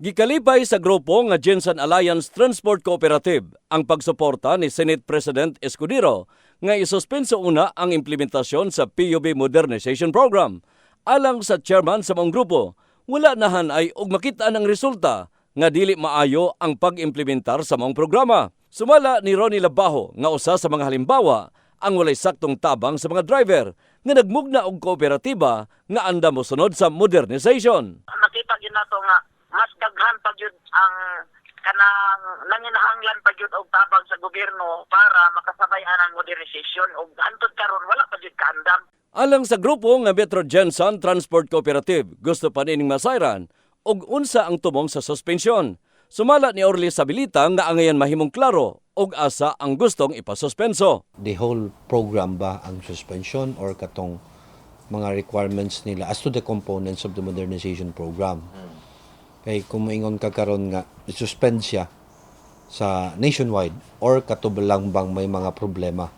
Gikalipay sa grupo nga Jensen Alliance Transport Cooperative ang pagsuporta ni Senate President Escudero nga isuspenso una ang implementasyon sa PUB Modernization Program. Alang sa chairman sa mong grupo, wala nahan ay og makita ng resulta nga dili maayo ang pag-implementar sa mong programa. Sumala ni Ronnie Labajo nga usa sa mga halimbawa ang walay saktong tabang sa mga driver nga nagmugna og kooperatiba nga anda mo sunod sa modernization. nakita gyud nato nga mas daghan pa gyud ang kanang nanginahanglan pa gyud og tabang sa gobyerno para makasabay-an ang modernization ug hantod karon wala pa gyud kaandam. Alang sa grupo nga Metro Jensen Transport Cooperative, gusto pa nining masayran og unsa ang tumong sa suspensyon. Sumala ni Orly Sabilita nga angayan mahimong klaro og asa ang gustong ipasuspenso. the whole program ba ang suspension or katong mga requirements nila as to the components of the modernization program. Kay kung maingon ka karon nga suspend siya sa nationwide or katubalang bang may mga problema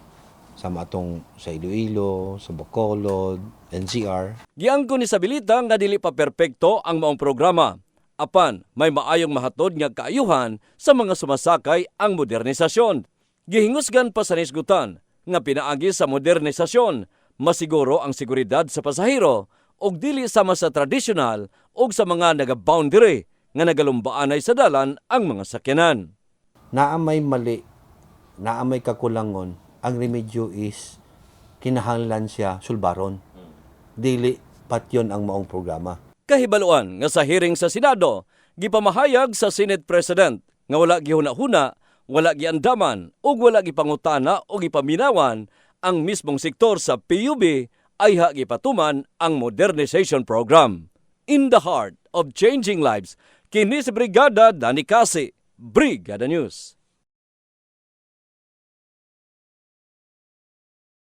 sa matong sa Iloilo, sa Bacolod, NCR. Giangko ni Sabilita nga dili pa perpekto ang maong programa. Apan, may maayong mahatod nga kaayuhan sa mga sumasakay ang modernisasyon. Gihingusgan pa sa nisgutan nga pinaagi sa modernisasyon, masiguro ang seguridad sa pasahero og dili sama sa tradisyonal og sa mga naga-boundary nga nagalumbaanay sa dalan ang mga sakyanan. Naa may mali, naa may kakulangon, ang remedyo is kinahanglan siya sulbaron. Dili patyon ang maong programa. Kahibaluan nga sa hearing sa Senado, gipamahayag sa Senate President nga wala gihuna-huna, wala giandaman ug wala gipangutana o gipaminawan ang mismong sektor sa PUB ay ha gipatuman ang modernization program. In the heart of changing lives, kini si Brigada Dani Kasi, Brigada News.